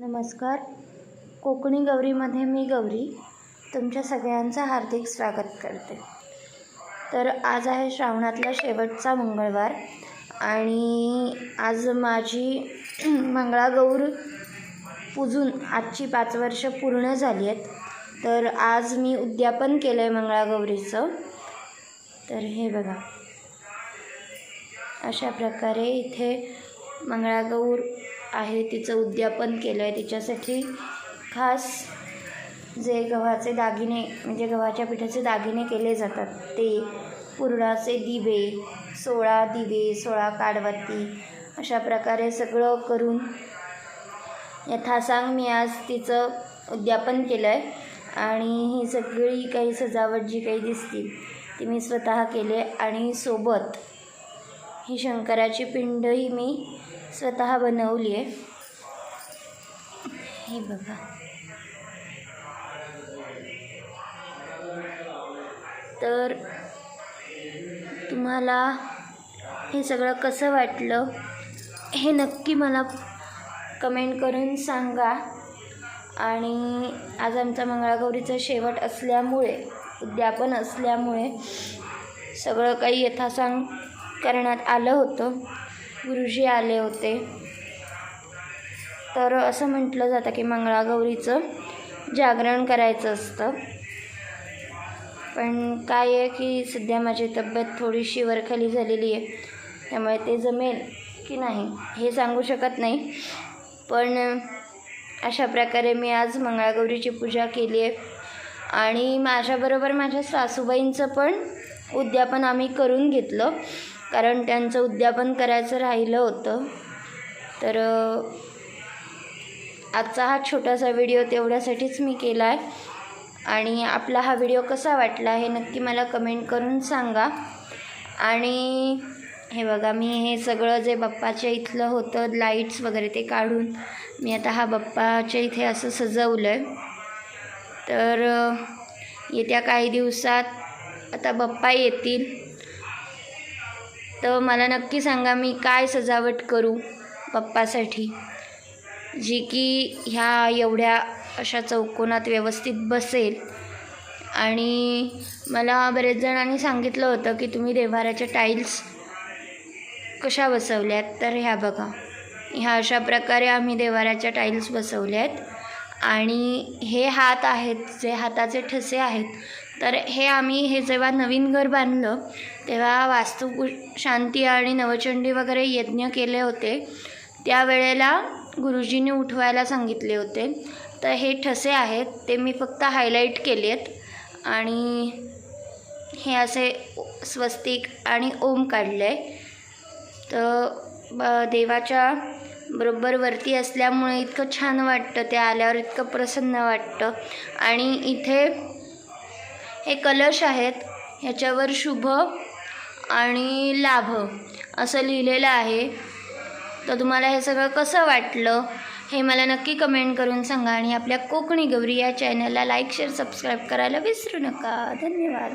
नमस्कार. कोकणी गौरीमध्ये मी गौरी तुमच्या सगळ्यांचं हार्दिक स्वागत करते. तर आज आहे श्रावणातला शेवटचा मंगळवार आणि आज माझी मंगळागौर पूजून आजची पाच वर्ष पूर्ण झाली आहेत. तर आज मी उद्यापन केलं आहे मंगळागौरीचं. तर हे बघा. अशा प्रकारे इथे मंगळागौर आहे तिचं उद्यापन केलं आहे तिच्यासाठी खास जे गव्हाचे दागिने म्हणजे गव्हाच्या पिठाचे दागिने केले जातात. ते पुरणाचे दिवे सोळा दिवे सोळा काडवती अशा प्रकारे सगळं करून यथासांग मी आज तिचं उद्यापन केलं आहे आणि ही सगळी काही सजावट जी काही दिसतील ती मी स्वतः केले आणि सोबत ही शंकराची पिंडही मी स्वतः बनवली आहे. हे बघा. तर तुम्हाला हे सगळं कसं वाटलं हे नक्की मला कमेंट करून सांगा. आणि आज आमचा मंगळागौरीचा शेवट असल्यामुळे उद्यापन असल्यामुळे सगळं काही यथासांग करण्यात आलं होतं. गुरुजी आले होते. तर असं म्हटलं जातं की मंगळागौरीचं जागरण करायचं असतं. पण काय आहे की सध्या माझी तब्येत थोडीशी वरखाली झालेली आहे. त्यामुळे ते जमेल की नाही हे सांगू शकत नाही. पण अशा प्रकारे मी आज मंगळागौरीची पूजा केली आहे. आणि माझ्याबरोबर माझ्या सासूबाईंचं पण उद्यापन आम्ही करून घेतलं. कारण त्यांचं उद्यापन करायचं राहिलं होतं. तर आजचा हा छोटासा व्हिडिओ तेवढ्यासाठीच मी केला आहे आणि आपला हा व्हिडिओ कसा वाटला हे नक्की मला कमेंट करून सांगा. आणि हे बघा मी हे सगळं जे बाप्पाच्या इथलं होतं लाईट्स वगैरे ते काढून मी आता हा बाप्पाच्या इथे असं सजवलं आहे तर येत्या काही दिवसात आता बाप्पा येतील. तर मला नक्की सांगा मी काय सजावट करू पप्पासाठी जी की ह्या एवढ्या अशा चौकोनात व्यवस्थित बसेल. आणि मला बरेच जणांनी सांगितलं होतं की तुम्ही देवाराच्या टाईल्स कशा बसवल्यात? तर ह्या बघा. ह्या अशा प्रकारे आम्ही देवाराच्या टाईल्स बसवल्या आहेत आणि हे हात आहेत जे हाताचे ठसे आहेत तर हे आम्ही हे जेव्हा नवीन घर बांधलं तेव्हा वास्तू शांती आणि नवचंडी वगैरे यज्ञ केले होते. त्यावेळेला गुरुजींनी उठवायला सांगितले होते. तर हे ठसे आहेत ते मी फक्त हायलाईट केले आहेत आणि हे असे स्वस्तिक आणि ओम काढले आहे तर ब देवाच्या बरोबर वरती असल्यामुळे इतकं छान वाटतं ते आल्यावर इतकं प्रसन्न वाटतं. आणि इथे हे कलश आहेत ह्याच्यावर शुभ आणि लाभ असं लिहिलेलं आहे. तर तुम्हाला हे सगळं कसं वाटलं हे मला नक्की कमेंट करून सांगा आणि आपल्या कोकणी गौरी या चॅनलला लाईक शेअर सबस्क्राईब करायला विसरू नका. धन्यवाद.